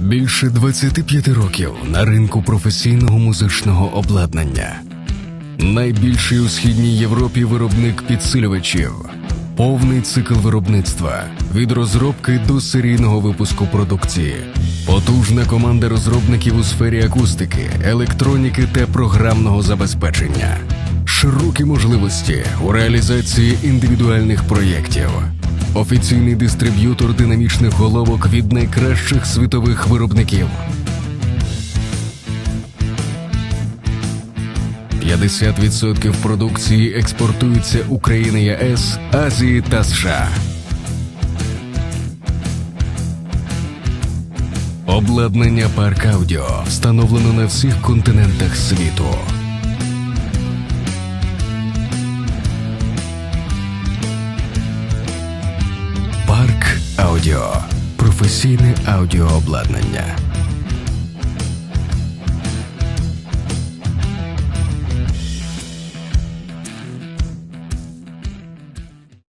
Більше 25 років на ринку професійного музичного обладнання. Найбільший у східній Європі виробник підсилювачів. Повний цикл виробництва від розробки до серійного випуску продукції. Потужна команда розробників у сфері акустики, електроніки та програмного забезпечення. Широкі можливості у реалізації індивідуальних проєктів. Офіційний дистриб'ютор динамічних головок від найкращих світових виробників. 50% продукції експортується Україна, ЄС, Азії та США. Обладнання Парк Аудіо встановлено на всіх континентах світу. Аудіо. Професійне аудіообладнання.